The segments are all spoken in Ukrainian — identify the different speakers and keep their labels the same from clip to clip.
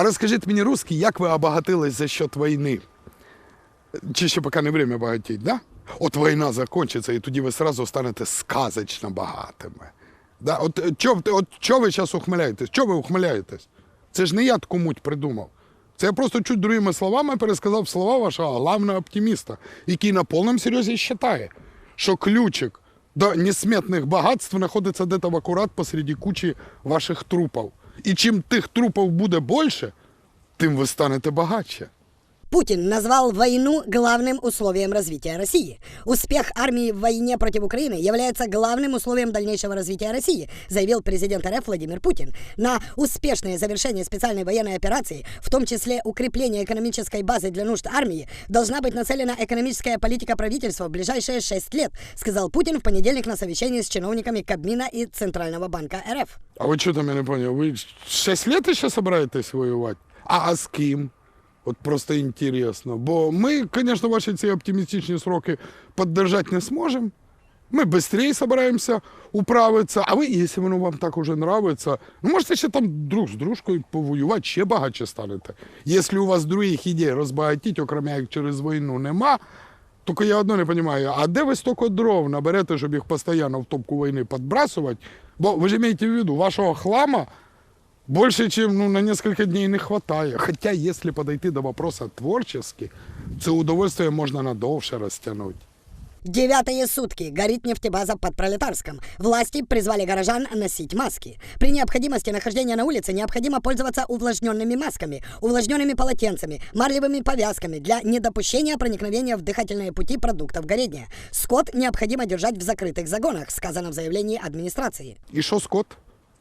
Speaker 1: А розкажіть мені, русські, як ви обагатились за счет війни? Чи ще поки не время багатіть, да? От війна закінчиться, і тоді ви сразу станете сказочно багатими. Да? От, е, чо, от чого ви зараз ухмиляєтесь? Чого ви ухмиляєтесь? Це ж не я таку муть придумав. Це я просто чуть другими словами пересказав слова вашого главного оптиміста, який на повному серйозі вважає, що ключик до несметних багатств знаходиться десь в акурат посеред кучі ваших трупів. І чим тих трупів буде більше, тим ви станете багатше.
Speaker 2: Путин назвал войну главным условием развития России. Успех армии в войне против Украины является главным условием дальнейшего развития России, заявил президент РФ Владимир Путин. На успешное завершение специальной военной операции, в том числе укрепление экономической базы для нужд армии, должна быть нацелена экономическая политика правительства в ближайшие шесть лет, сказал Путин в понедельник на совещании с чиновниками Кабмина и Центрального банка РФ.
Speaker 1: А ви що там я не поняв? Ви 6 лет ще собираєтесь воювати? А, а з ким? От просто інтересно. Бо ми, звісно, ваші ці оптимістичні сроки піддержати не зможемо. Ми швидше збираємося управитися, а ви, якщо воно вам так уже нравиться, ну можете ще там друг з дружкою повоювати, ще багатше станете. Якщо у вас других ідей розбагатіть, окрім як через війну, нема, тільки я одно не розумію, а де ви стільки дров наберете, щоб їх постійно в топку війни підбрасувати? Бо ви ж маєте в виду, вашого хлама больше, чем ну, на несколько дней не хватает. Хотя, если подойти до вопроса творчески, це удовольствие можно надолше растянуть.
Speaker 2: Девятые сутки горит нефтебаза под Пролетарском. Власти призвали горожан носить маски. При необходимости нахождения на улице необходимо пользоваться увлажненными масками, увлажненными полотенцами, марлевыми повязками для недопущения проникновения в дыхательные пути продуктов горения. Скот необходимо держать в закрытых загонах, сказано в заявлении администрации.
Speaker 1: І що Скотт?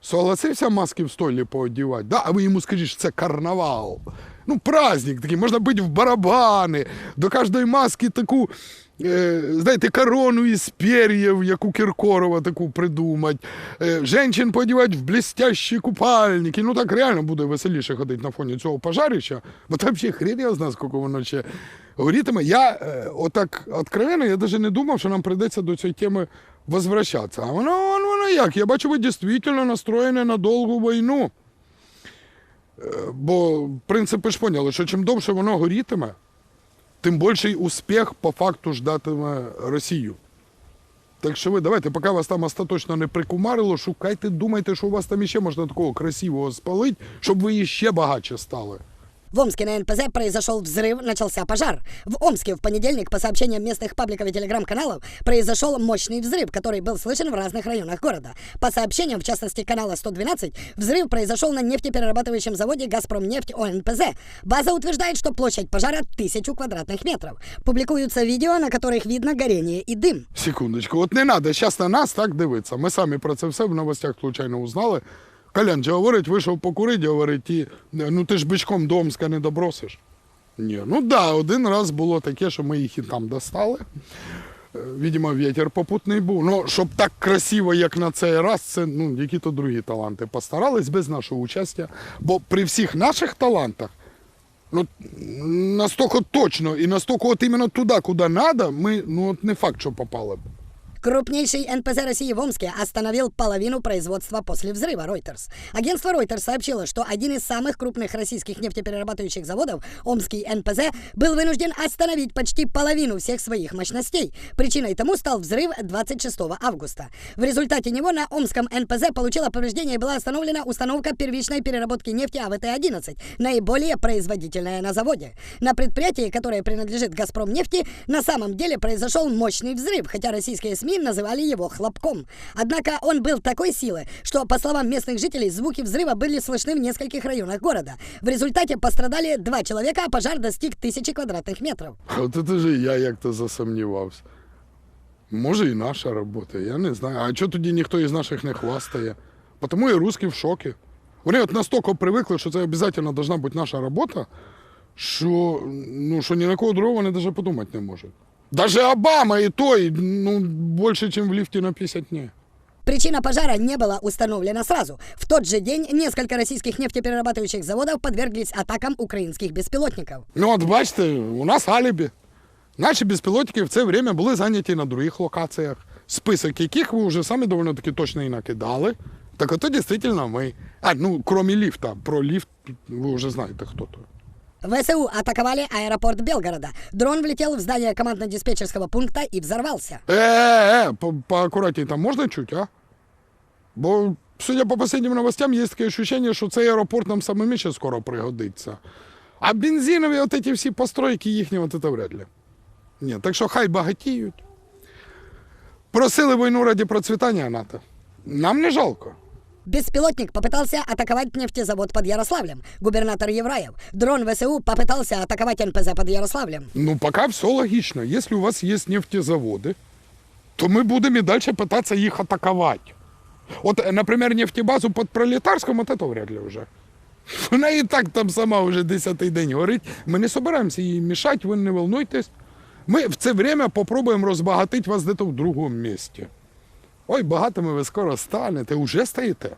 Speaker 1: Согласився маски в стойлі поодівати? Да? А ви йому скажіть, що це карнавал. Ну, праздник такий, можна бити в барабани, до кожної маски таку, е, знаєте, корону із пер'їв, як у Кіркорова таку придумати. Е, женщин подівати в блестящі купальники. Ну так реально буде веселіше ходити на фоні цього пожарища, бо там ще хрен я знаю, скільки воно ще горітиме. Я е, отак откровенно, я навіть не думав, що нам прийдеться до цієї теми возвращатися. А воно, воно, воно як? Я бачу, ви дійсно настроєні на довгу війну. Е, Бо, в принципі, ж поняли, що чим довше воно горітиме, тим більший успіх по факту ждатиме Росію. Так що ви давайте, поки вас там остаточно не прикумарило, шукайте, думайте, що у вас там іще можна такого красивого спалити, щоб ви іще багатше стали.
Speaker 2: В Омске на НПЗ произошел взрыв, начался пожар. В Омске в понедельник, по сообщениям местных пабликов и телеграм-каналов, произошел мощный взрыв, который был слышен в разных районах города. По сообщениям, в частности, канала 112, взрыв произошел на нефтеперерабатывающем заводе «Газпромнефть ОНПЗ». База утверждает, что площадь пожара тысячу квадратных метров. Публикуются видео, на которых видно горение и дым.
Speaker 1: Секундочку, от не треба зараз на нас так дивитися. Ми самі про це все в новостях случайно узнали. Колян же говорить, вийшов покурити, говорить, і ну ти ж бичком до Омска не добросиш. Ні, ну да, один раз було таке, що ми їх і там достали. Е, Видимо, вітер попутний був. Ну, щоб так красиво, як на цей раз, це ну, які-то другі таланти постарались без нашого участя. Бо при всіх наших талантах, ну, настільки точно і настільки от іменно туди, куди треба, ми ну, от не факт, що попали б.
Speaker 2: Крупнейший НПЗ России в Омске остановил половину производства после взрыва Reuters. Агентство Reuters сообщило, что один из самых крупных российских нефтеперерабатывающих заводов, Омский НПЗ, был вынужден остановить почти половину всех своих мощностей. Причиной тому стал взрыв 26 августа. В результате него на Омском НПЗ получила повреждение и была остановлена установка первичной переработки нефти АВТ-11, наиболее производительная на заводе. На предприятии, которое принадлежит «Газпромнефти», на самом деле произошел мощный взрыв, хотя российские СМИ называли его хлопком. Однако он был такой силы, что, по словам местных жителей, звуки взрыва были слышны в нескольких районах города. В результате пострадали два человека, а пожар достиг тысячи квадратных метров.
Speaker 1: От це ж і я як-то засумнівався. Може, і наша робота, я не знаю. А чого тоді ніхто із наших не хвастає? Тому і русські в шокі. Вони от настільки привикли, що це обов'язково должна бути наша робота, що, ну, що ні на кого другого вони навіть подумати не можуть. Даже Обама і той, ну, більше, ніж в ліфті на 50 днів.
Speaker 2: Причина пожара не была установлена сразу. В тот же день несколько российских нефтеперерабатывающих заводов подверглись атакам украинских беспилотников.
Speaker 1: Ну, от бачите, у нас алібі. Наші безпілотники в це время були зайняті на других локаціях, список яких ви вже самі доволі таки точно і накидали. Так это действительно мы. А, ну, кроме лифта. Про лифт вы уже знаете, кто то.
Speaker 2: ВСУ атаковали аэропорт Белгорода. Дрон влетел в здание командно-диспетчерского пункта и взорвался.
Speaker 1: Э-э-э, по- поаккуратнее там можно чуть, а? Бо, судя по последнім новостям, є таке ощущение, що цей аеропорт нам самим ще скоро пригодиться. А бензинові от эти всі постройки їхні, от это вряд ли. Ні, так що хай багатіють. Просили війну раді процвітання НАТО. Нам не жалко.
Speaker 2: Беспилотник попытался атаковать нефтезавод под Ярославлем. Губернатор Евраев. Дрон ВСУ попытался атаковать НПЗ под Ярославлем.
Speaker 1: Ну, пока все логично. Если у вас есть нефтезаводы, то мы будем и дальше пытаться их атаковать. Вот, э, например, нефтебазу под Пролетарском, вот это вряд ли уже. Вона і так там сама вже десятий день горить. Ми не собираємося її мішати, ви не волнуйтесь. Ми в це время попробуємо розбагатити вас десь в другому місці. Ой, багатими ви скоро станете, уже стаєте.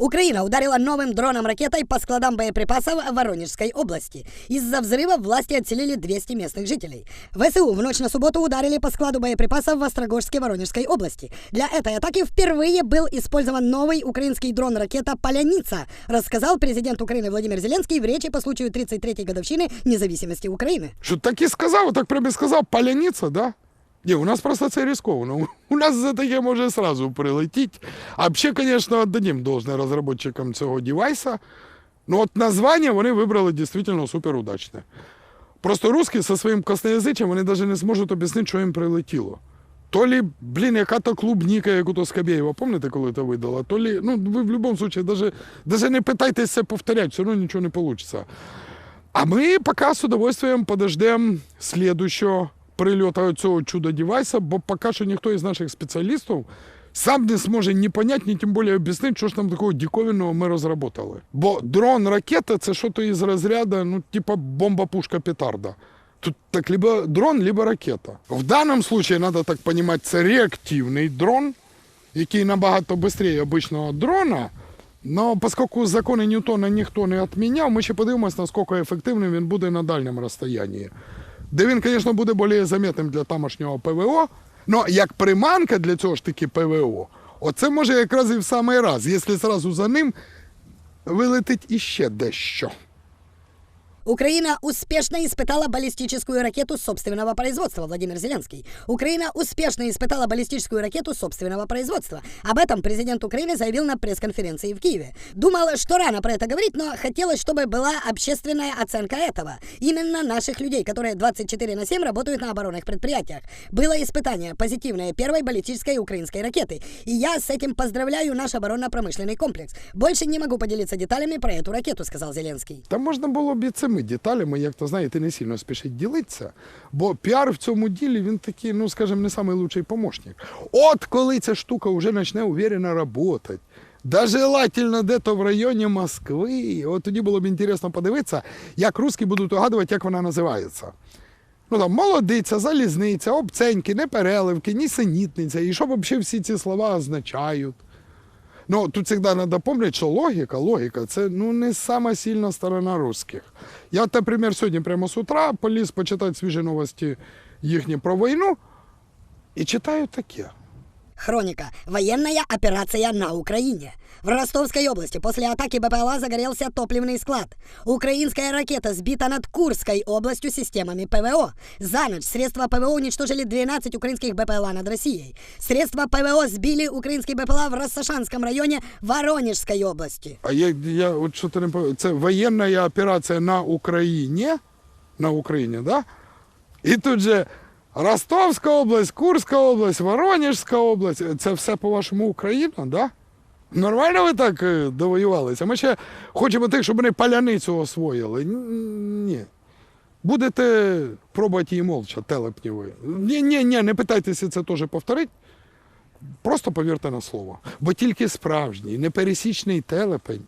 Speaker 2: Украина ударила новым дроном-ракетой по складам боеприпасов в Воронежской области. Из-за взрыва власти отселили 200 местных жителей. ВСУ в ночь на субботу ударили по складу боеприпасов в Острогожской Воронежской области. Для этой атаки впервые был использован новый украинский дрон-ракета «Поляница», рассказал президент Украины Владимир Зеленский в речи по случаю 33-й годовщины независимости Украины.
Speaker 1: Що так і сказав, так прямо і сказав, паляниця, да? Ні, у нас просто це рисковано. У нас за таке може сразу прилетіти. А взагалі, звісно, віддадим должне розробникам цього девайса. Ну от названня вони вибрали дійсно суперудачне. Просто русські зі своїм косноязичем вони навіть не зможуть об'яснити, що їм прилетіло. То лі, блін, яка-то клубніка, яку то Скабєєва, пам'ятаєте, коли це видала? То лі, ну, ви в будь-якому випадку, навіть, не питайтеся це повторяти, все одно нічого не вийде. А мы пока с удовольствием подождем следующего прильота цього чудо-девайса, бо поки що ніхто із наших спеціалістів сам не зможе ні поняти, ні тим більше об'яснити, що ж там такого диковинного ми розробили. Бо дрон-ракета це щось із розряду, ну, типа бомба-пушка-петарда. Тут так либо дрон, либо ракета. В даному случае, надо так понимать, це реактивний дрон, який набагато швидше обичного дрона. Но поскольку закони Ньютона ніхто не відміняв, ми ще подивимося, наскільки ефективним він буде на дальньому розстоянні. Де він, звісно, буде більш заметним для тамошнього ПВО, але як приманка для цього ж таки ПВО, оце може якраз і в самий раз, якщо зразу за ним вилетить іще дещо.
Speaker 2: Украина успешно испытала баллистическую ракету собственного производства, Владимир Зеленский. Украина успешно испытала баллистическую ракету собственного производства. Об этом президент Украины заявил на пресс-конференции в Киеве. Думал, что рано про это говорить, но хотелось, чтобы была общественная оценка этого. Именно наших людей, которые 24 на 7 работают на оборонных предприятиях. Было испытание позитивное первой баллистической украинской ракеты. И я с этим поздравляю наш оборонно-промышленный комплекс. Больше не могу поделиться деталями про эту ракету, сказал Зеленский.
Speaker 1: Та можна було б і цими деталями, як то знаєте, не сильно спішить ділитися, бо піар в цьому ділі він такий, ну скажімо, не найкращий помощник. От коли ця штука вже почне уверенно працювати, да желательно де-то в районі Москви, от тоді було б інтересно подивитися, як русські будуть угадувати, як вона називається. Ну там молодиця, залізниця, обценьки, непереливки, нісенітниця, і що взагалі всі ці слова означають. Ну, тут завжди треба пам'ятати, що логіка, логіка це ну, не сама сильна сторона русських. Я, наприклад, сьогодні прямо з утра поліз почитати свіжі новості їхні про війну і читаю таке.
Speaker 2: Хроника. Военная операция на Украине. В Ростовской области после атаки БПЛА загорелся топливный склад. Украинская ракета сбита над Курской областью системами ПВО. За ночь средства ПВО уничтожили 12 украинских БПЛА над Россией. Средства ПВО сбили украинский БПЛА в Рассашанском районе Воронежской области.
Speaker 1: А я, я от що то не пам'ятаю, це воєнна операція на Україні, на Україні, да? І тут же Ростовська область, Курська область, Воронежська область. Це все по-вашому Україна, да? Нормально ви так е, довоювалися? Ми ще хочемо тих, щоб вони паляницю освоїли. Ні. Будете пробувати її молча, телепні ви. Ні, ні, ні, не питайтеся це теж повторити. Просто повірте на слово. Бо тільки справжній, непересічний телепень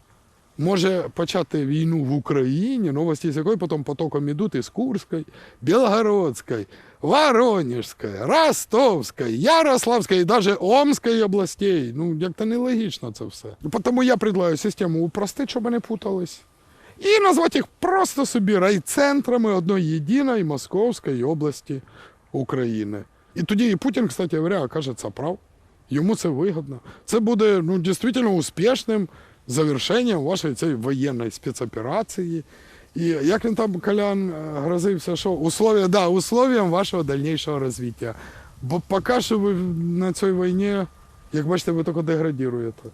Speaker 1: може почати війну в Україні, новості з якої потім потоком ідуть із Курської, Білгородської, Воронежської, Ростовської, Ярославської і навіть Омської областей. Ну, як-то нелогічно це все. Тому я предлагаю систему упростити, щоб не путались. І назвати їх просто собі райцентрами одної єдиної Московської області України. І тоді і Путін, кстати говоря, окажеться прав. Йому це вигідно. Це буде ну, дійсно успішним завершенням вашої цієї воєнної спецоперації. І як він там Колян е, грозився, що условия, да, условиям вашого дальнішого розвиття. Бо поки що ви на цій війні, як бачите, ви тільки деградіруєте.